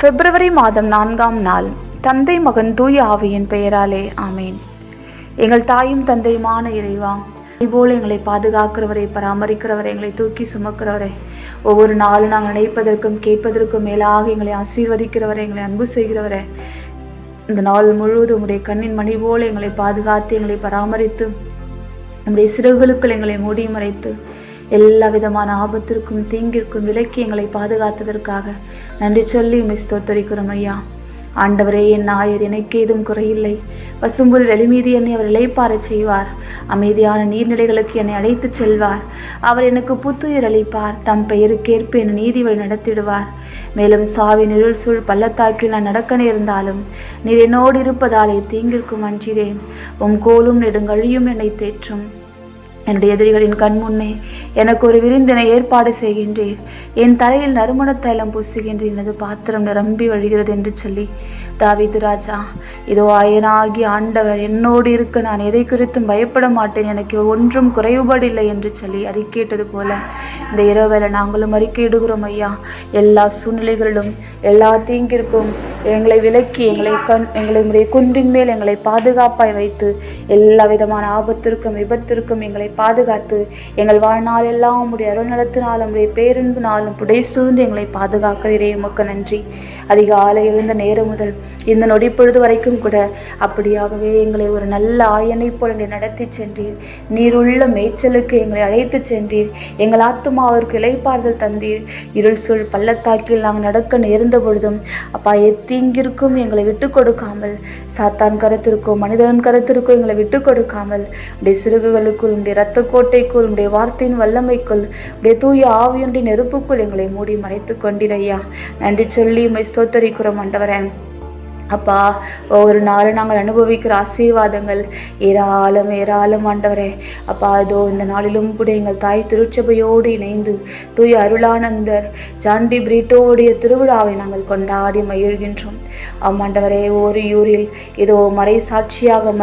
பிப்ரவரி மாதம் நான்காம் நாள் தந்தை மகன் தூய ஆவியின் பெயராலே ஆமேன். எங்கள் தாயும் தந்தையுமான இறைவா போல எங்களை பாதுகாக்கிறவரை பராமரிக்கிறவரை எங்களை தூக்கி சுமக்கிறவரை. ஒவ்வொரு நாளும் நாங்கள் நினைப்பதற்கும் கேட்பதற்கும் மேலாக எங்களை ஆசீர்வதிக்கிறவரை எங்களை அன்பு செய்கிறவரை. இந்த நாள் முழுவதும் உடைய கண்ணின் மணி போல எங்களை பாதுகாத்து எங்களை பராமரித்து நம்முடைய சிறகுகளுக்குள் எங்களை மூடி மறைத்து எல்லா விதமான ஆபத்திற்கும் தீங்கிற்கும் விலக்கி எங்களை பாதுகாத்ததற்காக நன்றி சொல்லி மிஸ் ஸ்தோத்தரிக்கிறோம் ஐயா. ஆண்டவரே என் நாயர் எனக்கு ஏதும் குறையில்லை. பசும்புல் வெளிமீது என்னை அவர் இளைப்பாறச் செய்வார். அமைதியான நீர்நிலைகளுக்கு என்னை அழைத்துச் செல்வார். அவர் எனக்கு புத்துயிர் அளிப்பார். தம் பெயருக்கேற்ப என் நீதி வழி நடத்திடுவார். மேலும் சாவின் இருள் சூழ் பள்ளத்தாக்கில் நான் நடக்க நேர்ந்தாலும் நீர் என்னோடு இருப்பதாலே தீங்கிற்கும் அஞ்சிறேன் உம் கோலும் நெடுங்கழியும் என்னை தேற்றும். என்னுடைய எதிரிகளின் கண் முன்னே எனக்கு ஒரு விருந்தினை ஏற்பாடு செய்கின்றீர். என் தலையில் நறுமண தைலம் பூசுகின்றீர் எனது பாத்திரம் நிரம்பி வழிகிறது என்று சொல்லி தாவிது ராஜா இதோ அயனாகி ஆண்டவர் என்னோடு இருக்க நான் எதை குறித்தும் பயப்பட மாட்டேன். எனக்கு ஒன்றும் குறைவுபாடில்லை என்று சொல்லி அறிக்கையிட்டது போல இந்த இரவேளை நாங்களும் அறிக்கையிடுகிறோம் ஐயா. எல்லா சூழ்நிலைகளிலும் எல்லா தீங்கிற்கும் எங்களை விலக்கி எங்களை கண் எங்களை உடைய குன்றின் மேல் எங்களை பாதுகாப்பாய் வைத்து எல்லா விதமான ஆபத்திற்கும் விபத்திற்கும் எங்களை பாதுகாத்து எங்கள் வாழ்நாள் எல்லாம் உடைய அருள்நலத்தினாலும் உடைய பேரன்பினாலும் புடை சூழ்ந்து எங்களை பாதுகாக்கிறீரே. உமக்கு நன்றி. அதிகாலை எழுந்த நேரம் முதல் இந்த நொடி பொழுது வரைக்கும் கூட அப்படியாகவே எங்களை ஒரு நல்ல ஆயனை போல நடத்தி சென்றீர். நீருள்ள மேய்ச்சலுக்கு எங்களை அழைத்து சென்றீர். எங்கள் ஆத்துமாவிற்கு இலைப்பாறுதல் தந்தீர். இருள் சொல் பள்ளத்தாக்கில் நாங்கள் நடக்க நேர்ந்த பொழுதும் அப்பா எத்தீங்கிற்கும் எங்களை விட்டு கொடுக்காமல் சாத்தான் கருத்திற்கோ மனிதன் கருத்திற்கோ எங்களை விட்டு கொடுக்காமல் உடைய சிறுகுகளுக்குள் உடைய இரத்த கோட்டைக்குள் உடைய வார்த்தையின் வல்லமைக்குள் உடைய தூய ஆவியுடைய நெருப்புக்குள் எங்களை மூடி மறைத்து கொண்டிரையா நன்றி சொல்லி உம்மை ஸ்தோத்தரிக்கிறோம் ஆண்டவரேன் அப்பா ஒவ்வொரு நாளும் நாங்கள் அனுபவிக்கிற ஆசீர்வாதங்கள் ஏராளம் ஏராளம் ஆண்டவரே. அப்பா இதோ இந்த நாளிலும் கூட எங்கள் தாய் திருச்சபையோடு இணைந்து தூய் அருளானந்தர் ஜாண்டி பிரீட்டோடைய திருவிழாவை நாங்கள் கொண்டாடி மகிழ்கின்றோம். ஆமாண்டவரே ஒரு யூரில் இதோ மறை சாட்சியாக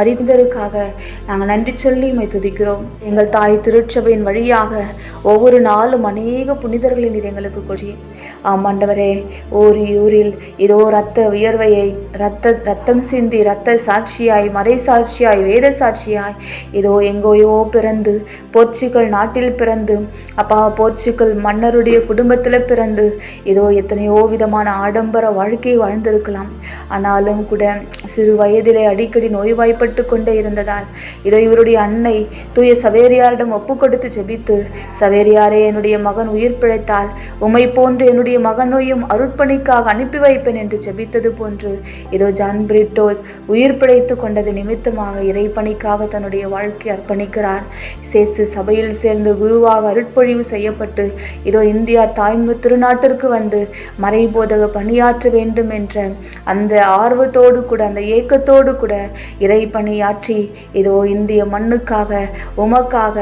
நாங்கள் நன்றி சொல்லி உம்மை துதிக்கிறோம். எங்கள் தாய் திருச்சபையின் வழியாக ஒவ்வொரு நாளும் அநேக புனிதர்களின் இது எங்களுக்கு கொடி ஆமாண்டவரே ஒரு யூரில் இதோ ரத்த உயர்வையை ரத்த ரத்தம் சிந்தி ரத்த சாட்சியாய் மறை சாட்சியாய் வேத சாட்சியாய் இதோ எங்கோயோ பிறந்து போர்ச்சுகல் நாட்டில் பிறந்து அப்பா போர்ச்சுகல் மன்னருடைய குடும்பத்தில் பிறந்து இதோ எத்தனையோ விதமான ஆடம்பர வாழ்க்கையை வாழ்ந்திருக்கலாம். ஆனாலும் கூட சிறு வயதிலே அடிக்கடி நோய்வாய்ப்பட்டு கொண்டே இருந்ததால் இதோ இவருடைய அன்னை தூய சவேரியாரிடம் ஒப்பு கொடுத்து ஜெபித்து சவேரியாரே என்னுடைய மகன் உயிர் பிழைத்தால் உமை போன்று என்னுடைய மகனையும் அருட்பணிக்காக அனுப்பி வைப்பேன் என்று ஜெபித்தது போன்று இதோ ஜான் பிரிட்டோ உயிர் பிழைத்து கொண்டது நிமித்தமாக இறைப்பணிக்காக தன்னுடைய வாழ்க்கை அர்ப்பணிக்கிறார். சேசு சபையில் சேர்ந்து குருவாக அருட்பொழிவு செய்யப்பட்டு இதோ இந்தியா தாய்மு திருநாட்டிற்கு வந்து மறைபோதக பணியாற்ற வேண்டும் என்ற அந்த ஆர்வத்தோடு கூட அந்த ஏக்கத்தோடு கூட இறை பணியாற்றி இதோ இந்திய மண்ணுக்காக உமக்காக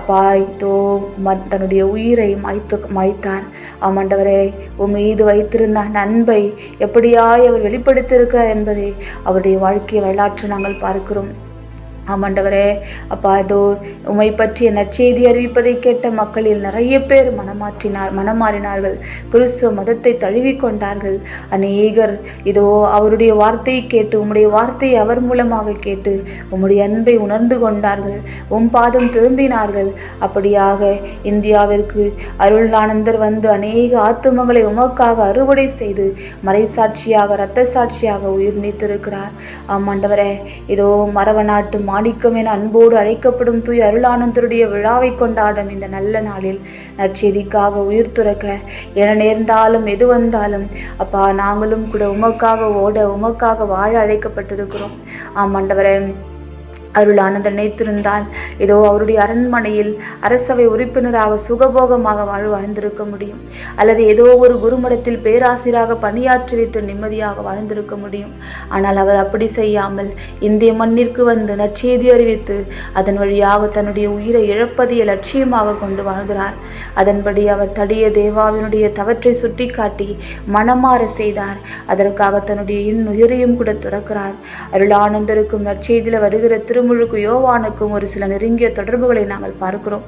அப்பா இதோ ம தன்னுடைய உயிரை மாய்த்து மாய்த்தார். ஆமாண்டவரே உம் மீது வைத்திருந்த அன்பை எப்படியாய் அவர் கொண்டிருக்கிறார் என்பதை அவருடைய வாழ்க்கை வரலாற்று நாங்கள் பார்க்கிறோம். ஆமாண்டவரே. அப்பா இதோ உமை பற்றிய நற்செய்தி அறிவிப்பதை கேட்ட மக்களில் நிறைய பேர் மனமாற்றினார் மனமாறினார்கள். கிறிஸ்துவ மதத்தை தழுவிக்கொண்டார்கள் அநேகர் இதோ அவருடைய வார்த்தையை கேட்டு உம்முடைய வார்த்தையை அவர் மூலமாக கேட்டு உம்முடைய அன்பை உணர்ந்து கொண்டார்கள். உம் பாதம் திரும்பினார்கள். அப்படியாக இந்தியாவிற்கு அருளானந்தர் வந்து அநேக ஆத்துமங்களை உமக்காக அறுவடை செய்து மறைசாட்சியாக இரத்த சாட்சியாக உயிர் நீத்திருக்கிறார். ஆமாண்டவரே இதோ மரவ நாட்டு மாணிக்கம் என அன்போடு அழைக்கப்படும் தூய் அருளானந்தருடைய விழாவை கொண்டாடும் இந்த நல்ல நாளில் நற்செய்திக்காக உயிர் துறக்க என நேர்ந்தாலும் எது வந்தாலும் அப்பா நாங்களும் கூட உமக்காக ஓட உமக்காக வாழ அழைக்கப்பட்டிருக்கிறோம். ஆமாண்டவரே அருளானந்தர் நினைத்திருந்தால் ஏதோ அவருடைய அரண்மனையில் அரசவை உறுப்பினராக சுகபோகமாக வாழ் வாழ்ந்திருக்க முடியும். அல்லது ஏதோ ஒரு குருமடத்தில் பேராசிரியராக பணியாற்றிவிட்டு நிம்மதியாக வாழ்ந்திருக்க முடியும். ஆனால் அவர் அப்படி செய்யாமல் இந்திய மண்ணிற்கு வந்து நற்செய்தி அறிவித்து அதன் வழியாக தன்னுடைய உயிரை இழப்பதைய லட்சியமாக கொண்டு வாழ்கிறார். அதன்படி அவர் தடிய தேவாவினுடைய தவற்றை சுட்டிக்காட்டி மனமாற செய்தார். அதற்காக தன்னுடைய இன்னுயிரையும் கூட துறக்கிறார். அருளானந்தருக்கும் நற்செய்தியில் வருகிற திரு திருமுழுக்கு யோவானுக்கும் ஒரு சில நெருங்கிய தொடர்புகளை நாங்கள் பார்க்கிறோம்.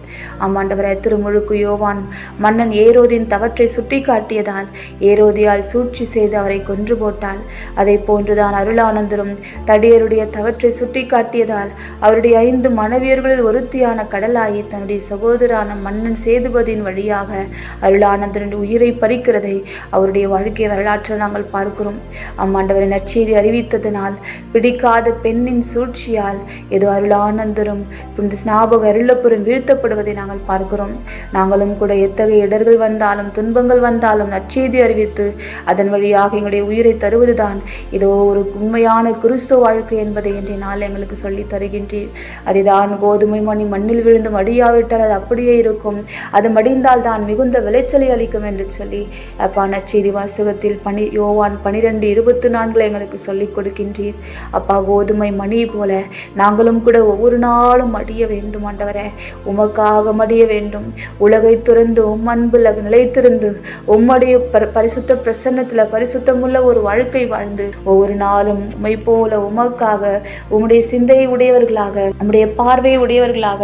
ஆமாண்டவரே திருமுழுக்கு யோவான் மன்னன் ஏரோதின் தவற்றை சுட்டி காட்டியதால் ஏரோதியால் சூழ்ச்சி செய்து அவரை கொன்று போட்டால் அதை போன்றுதான் அருளானந்தரும் தடியருடைய தவற்றை சுட்டி காட்டியதால் அவருடைய ஐந்து மனைவியர்களில் ஒருத்தியான கடலாயி தன்னுடைய சகோதரான மன்னன் சேதுபதியின் வழியாக அருளானந்தரின் உயிரை பறிக்கிறதை அவருடைய வாழ்க்கை வரலாற்றில் நாங்கள் பார்க்கிறோம். அம்மாண்டவரின் நற்செய்தி அறிவித்ததினால் பிடிக்காத பெண்ணின் சூழ்ச்சியால் ஏதோ அருளானந்தரும் புனித ஸ்நாபக அருளப்புறம் வீழ்த்தப்படுவதை நாங்கள் பார்க்கிறோம். நாங்களும் கூட எத்தகைய இடர்கள் வந்தாலும் துன்பங்கள் வந்தாலும் நற்செய்தி அறிவித்து அதன் வழியாக எங்களுடைய உயிரை தருவதுதான். இதோ ஒரு உண்மையான கிறிஸ்துவ வாழ்க்கை என்பதை இன்றைய நாள் எங்களுக்கு சொல்லித் தருகின்றீர். அதுதான் கோதுமை மணி மண்ணில் விழுந்து மடியாவிட்டால் அது அப்படியே இருக்கும். அது மடிந்தால் தான் மிகுந்த விளைச்சலை அளிக்கும் என்று சொல்லி அப்பா நற்செய்தி வாசகத்தில் பனி யோவான் பனிரெண்டு இருபத்தி நான்கில் எங்களுக்கு சொல்லிக் கொடுக்கின்றீர். அப்பா கோதுமை மணி போல நாங்கள் நாங்களும் கூட ஒவ்வொரு நாளும் மடிய வேண்டும் ஆண்டவரே. உமக்காக மடிய வேண்டும். உலகை துறந்து உம் அன்புல நிலைத்திருந்து உம்முடைய பரிசுத்த பிரசன்னத்தில் பரிசுத்தமுள்ள ஒரு வாழ்க்கை வாழ்ந்து ஒவ்வொரு நாளும் உமை போல உமக்காக உம்முடைய சிந்தையை உடையவர்களாக உம்முடைய பார்வையை உடையவர்களாக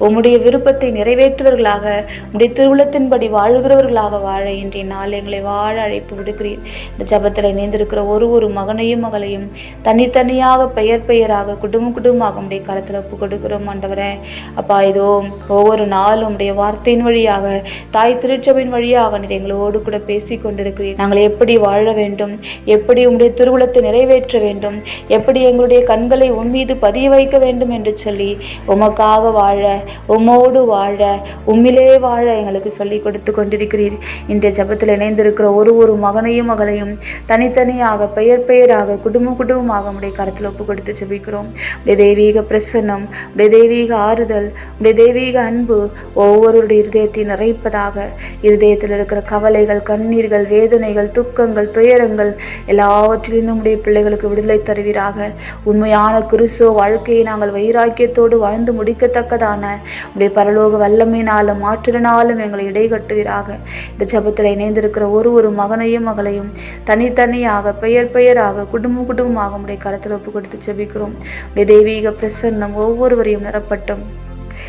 உம்முடைய விருப்பத்தை நிறைவேற்றுவர்களாக உம்முடைய திருவுளத்தின்படி வாழ்கிறவர்களாக வாழ இன்றைய நாள் எங்களை வாழ அழைப்பு விடுக்கிறீர். இந்த ஜபத்தில் இணைந்திருக்கிற ஒரு ஒரு மகனையும் மகளையும் தனித்தனியாக பெயர் பெயராக குடும்பம் குடும்பமாக உம்முடைய கரத்தில் ஒப்பு கொடுக்கிறோம் ஆண்டவரே. அப்பா இதோ ஒவ்வொரு நாளும் உடைய வார்த்தையின் வழியாக தாய் திருச்சபையின் வழியாக நீர் எங்களோடு கூட பேசி கொண்டிருக்கிறீர். நாங்கள் எப்படி வாழ வேண்டும்? எப்படி உங்களுடைய திருவுளத்தை நிறைவேற்ற வேண்டும்? எப்படி எங்களுடைய கண்களை உன் மீது பதிய வைக்க வேண்டும் என்று சொல்லி உமக்காக வாழ உம்மோடு வாழ உம்மிலே வாழ எங்களுக்கு சொல்லி கொடுத்து கொண்டிருக்கிறீர். இன்றைய ஜபத்தில் இணைந்திருக்கிற ஒரு ஒரு மகனையும் மகளையும் தனித்தனியாக பெயர் பெயராக குடும்பம் குடும்பமாக உடைய கரத்தில் ஒப்பு கொடுத்து செபிக்கிறோம். உடைய தெய்வீக பிரசன்னம் உடைய தெய்வீக ஆறுதல் உடைய தெய்வீக அன்பு ஒவ்வொருடைய இருதயத்தை நிறைப்பதாக. இருதயத்தில் இருக்கிற கவலைகள் கண்ணீர்கள் வேதனைகள் துக்கங்கள் துயரங்கள் எல்லாவற்றிலிருந்தும் உடைய பிள்ளைகளுக்கு விடுதலை தருவீராக. உண்மையான கிறிஸ்துவ வாழ்க்கையை நாங்கள் வைராக்கியத்தோடு வாழ்ந்து முடிக்கத்தக்கதான. உடைய பரலோக வல்லமையினாலும் ஆற்றலினாலும் எங்களை இடைகட்டுவீராக. இந்த ஜபத்தில் இணைந்திருக்கிற ஒரு ஒரு மகனையும் மகளையும் தனித்தனியாக பெயர் பெயராக குடும்பம் குடும்பமாக உடைய கருத்தில் ஒப்பு கொடுத்து ஜெபிக்கிறோம். உடைய தெய்வீக பிரசன்னம் ஒவ்வொருவரையும் நிரப்பட்டும்.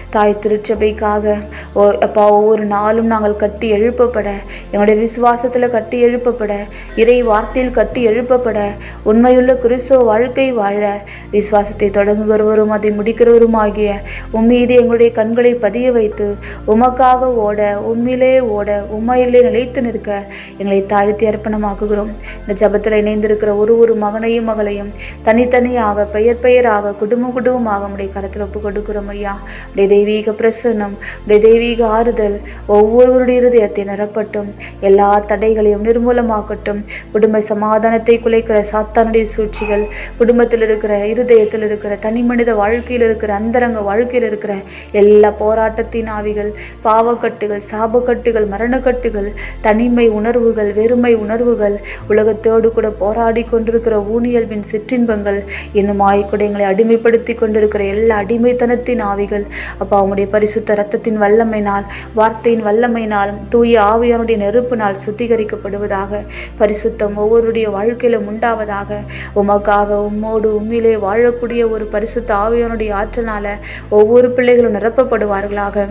தாய் திருச்சபைக்காக. ஓ அப்பா ஒவ்வொரு நாளும் நாங்கள் கட்டி எழுப்பப்பட. எங்களுடைய விசுவாசத்தில் கட்டி எழுப்பப்பட. இறை வார்த்தையில் கட்டி எழுப்பப்பட. உண்மையுள்ள கிறிஸ்துவ வாழ்க்கை வாழ. விசுவாசத்தை தொடங்குகிறவரும் அதை முடிக்கிறவருமாகிய உம்மீது எங்களுடைய கண்களை பதிய வைத்து உமக்காக ஓட உம்மிலே ஓட உண்மையிலே நிலைத்து நிற்க எங்களை தாழ்த்தி அர்ப்பணமாக்குகிறோம். இந்த ஜபத்தில் இணைந்திருக்கிற ஒரு ஒரு மகனையும் மகளையும் தனித்தனியாக பெயர் பெயராக குடும்பம் குடும்பமாக உடைய கரத்தில் ஒப்பு கொடுக்கிறோம் ஐயா. உடைய தெய்வீக பிரசன்னம் உடைய தெய்வீக ஆறுதல் ஒவ்வொருவருடைய இருதயத்தை நிரப்பட்டும் எல்லா தடைகளையும் நிர்மூலமாக்கட்டும். குடும்ப சமாதானத்தை குலைக்கிற சாத்தானுடைய சூழ்ச்சிகள் குடும்பத்தில் இருக்கிற இருதயத்தில் இருக்கிற தனி மனித வாழ்க்கையில் இருக்கிற அந்தரங்க வாழ்க்கையில் இருக்கிற எல்லா போராட்டத்தின் ஆவிகள் பாவக்கட்டுகள் சாபக்கட்டுகள் மரணக்கட்டுகள் தனிமை உணர்வுகள் வெறுமை உணர்வுகள் உலகத்தோடு கூட போராடி கொண்டிருக்கிற ஊனியல்வின் சிற்றின்பங்கள் இன்னும் ஆய்கூட எங்களை அடிமைப்படுத்தி கொண்டிருக்கிற எல்லா அடிமைத்தனத்தின் ஆவிகள் அப்பா உங்களுடைய பரிசுத்த ரத்தத்தின் வல்லமையினால் வார்த்தையின் வல்லமையினால் தூய ஆவியானுடைய நெருப்பினால் சுத்திகரிக்கப்படுவதாக பரிசுத்தம் ஒவ்வொருடைய வாழ்க்கையிலும் உண்டாவதாக உமக்காக உம்மோடு உம்மிலே வாழக்கூடிய ஒரு பரிசுத்த ஆவியானுடைய ஆற்றலால ஒவ்வொரு பிள்ளைகளும் நிரப்பப்படுவார்களாக.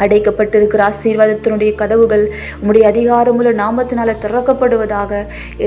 அடைக்கப்பட்டிருக்கிற ஆசீர்வாதத்தினுடைய கதவுகள் உம்முடைய அதிகாரமுள்ள நாமத்தினால திறக்கப்படுவதாக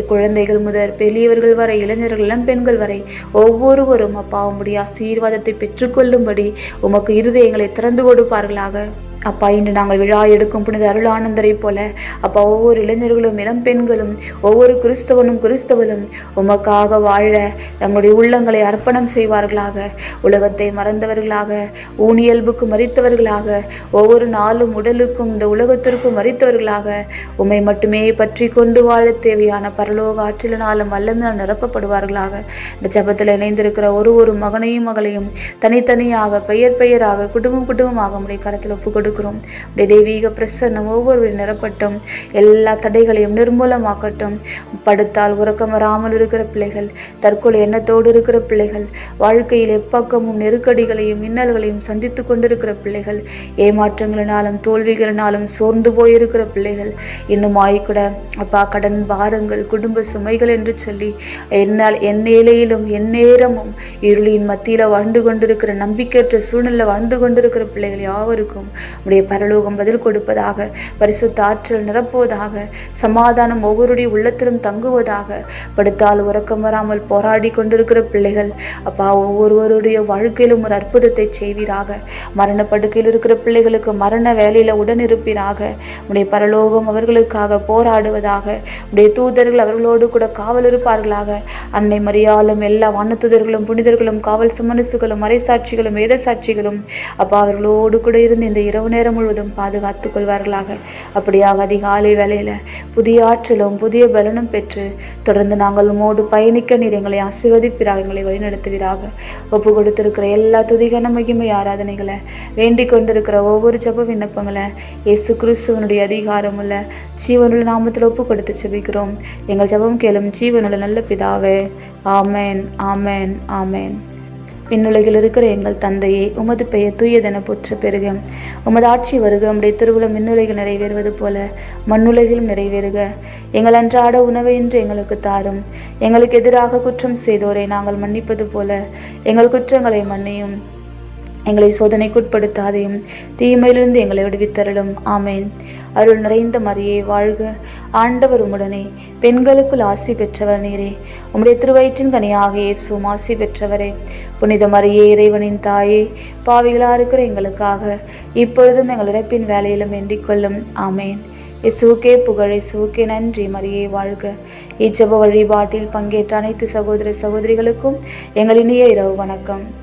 குழந்தைகள் முதல் பெரியவர்கள் வரை இளைஞர்கள் இளம்பெண்கள் வரை ஒவ்வொருவரும் அப்பா உம்முடைய ஆசீர்வாதத்தை பெற்றுக்கொள்ளும்படி உமக்கு இருதயங்களை திறந்து கொடுப்பார்களாக. அப்பா இன்று நாங்கள் விழா எடுக்கும் புனித அருளானந்தரை போல அப்பா ஒவ்வொரு இளைஞர்களும் இளம்பெண்களும் ஒவ்வொரு கிறிஸ்தவனும் கிறிஸ்தவனும் உமக்காக வாழ தங்களுடைய உள்ளங்களை அர்ப்பணம் செய்வார்களாக. உலகத்தை மறந்தவர்களாக ஊனியல்புக்கு மறித்தவர்களாக ஒவ்வொரு நாளும் உடலுக்கும் இந்த உலகத்திற்கும் மறித்தவர்களாக உம்மை மட்டுமே பற்றி கொண்டு வாழ தேவையான பரலோக ஆற்றலினாலும் வல்லமினால் நிரப்பப்படுவார்களாக. இந்த ஜபத்தில் இணைந்திருக்கிற ஒரு ஒரு மகனையும் மகளையும் தனித்தனியாக பெயர் பெயராக குடும்பம் குடும்பமாக உடைய கரத்தில் ஒப்புக்கொடு கொடுக்கிறோம். உடைய தெய்வீக பிரசன்னம் ஒவ்வொரு நிரப்பட்டும். எல்லா தடைகளையும் நிர்மூலமாக்கட்டும். படுத்தால் உறக்கம் வராமல் இருக்கிற பிள்ளைகள் தற்கொலை எண்ணத்தோடு இருக்கிற பிள்ளைகள் வாழ்க்கையில் எப்பக்கமும் நெருக்கடிகளையும் இன்னல்களையும் சந்தித்து கொண்டிருக்கிற பிள்ளைகள் ஏமாற்றங்களினாலும் தோல்விகளினாலும் சோர்ந்து போயிருக்கிற பிள்ளைகள் இன்னும் ஆய்கூட அப்பா கடன் பாரங்கள் குடும்ப சுமைகள் என்று சொல்லி என்னால் என் ஏழையிலும் என் நேரமும் இருளின் மத்தியில் வாழ்ந்து கொண்டிருக்கிற நம்பிக்கையற்ற சூழ்நிலை வாழ்ந்து கொண்டிருக்கிற பிள்ளைகள் யாவருக்கும் உடைய பரலோகம் பதில் கொடுப்பதாக பரிசுத்த ஆற்றல் நிரப்புவதாக சமாதானம் ஒவ்வொருடைய உள்ளத்திலும் தங்குவதாக படுத்தால் உறக்கம் வராமல் போராடி கொண்டிருக்கிற பிள்ளைகள் அப்பா ஒவ்வொருவருடைய வாழ்க்கையிலும் ஒரு அற்புதத்தை செய்வீராக. மரண படுக்கையில் இருக்கிற பிள்ளைகளுக்கு மரண வேலையில் உடன் இருப்பீராக உடைய பரலோகம் அவர்களுக்காக போராடுவதாக உடைய தூதர்கள் அவர்களோடு கூட காவல் இருப்பார்களாக. அன்னை மரியாலும் எல்லா வானத்துதர்களும் புனிதர்களும் காவல் சுமனசுகளும் மறைசாட்சிகளும் வேத சாட்சிகளும் அப்பா அவர்களோடு கூட இருந்து இந்த இரவு நேரம் முழுவதும் பாதுகாத்து கொள்வார்களாக. அப்படியாக அதிகாலை வேலையில் புதிய ஆற்றலும் புதிய பலனும் பெற்று தொடர்ந்து நாங்கள் உமோடு பயணிக்க நீர் எங்களை ஆசீர்வதிப்பிறாக எங்களை வழிநடத்துவீராக. ஒப்பு கொடுத்திருக்கிற எல்லா துதிகன மகிமை ஆராதனைகளை வேண்டிக் கொண்டிருக்கிற ஒவ்வொரு ஜப விண்ணப்பங்களை இயேசு கிறிஸ்துவனுடைய அதிகாரமுள்ள ஜீவனுள்ள நாமத்தில் ஒப்பு கொடுத்து செபிக்கிறோம் எங்கள் ஜெபம் கேளும் ஜீவனுள்ள நல்ல பிதாவே. ஆமேன் ஆமேன் ஆமேன். விண்ணுலகில் இருக்கிற எங்கள் தந்தையே உமது பெயர் தூயதென போற்ற பெருக. உமது ஆட்சி வருக உம்முடைய திருவுளம் விண்ணுலகில் நிறைவேறுவது போல மண்ணுலகிலும் நிறைவேறுக. எங்கள் அன்றாட உணவை இன்று எங்களுக்கு தாரும். எங்களுக்கு எதிராக குற்றம் செய்தோரை நாங்கள் மன்னிப்பது போல எங்கள் குற்றங்களை மன்னியும். எங்களை சோதனைக்குட்படுத்தாதையும் தீமையிலிருந்து எங்களை விடுவித்தருளும். ஆமேன். அருள் நிறைந்த மரியே வாழ்க. ஆண்டவர் உடனே பெண்களுக்குள் ஆசி பெற்றவர் நீரே. உம்முடைய திருவயிற்றின் கனியாக இயேசும் ஆசி பெற்றவரே. புனித மரியே இறைவனின் தாயே பாவிகளாக இருக்கிற எங்களுக்காக இப்பொழுதும் எங்கள் இறப்பின் வேலையிலும் வேண்டிக் கொள்ளும். ஆமேன். இசுவுக்கே புகழ் இசுவுக்கே நன்றி மரியே வாழ்க. இச்சப வழிபாட்டில் பங்கேற்ற அனைத்து சகோதர சகோதரிகளுக்கும் எங்கள் இனிய இரவு வணக்கம்.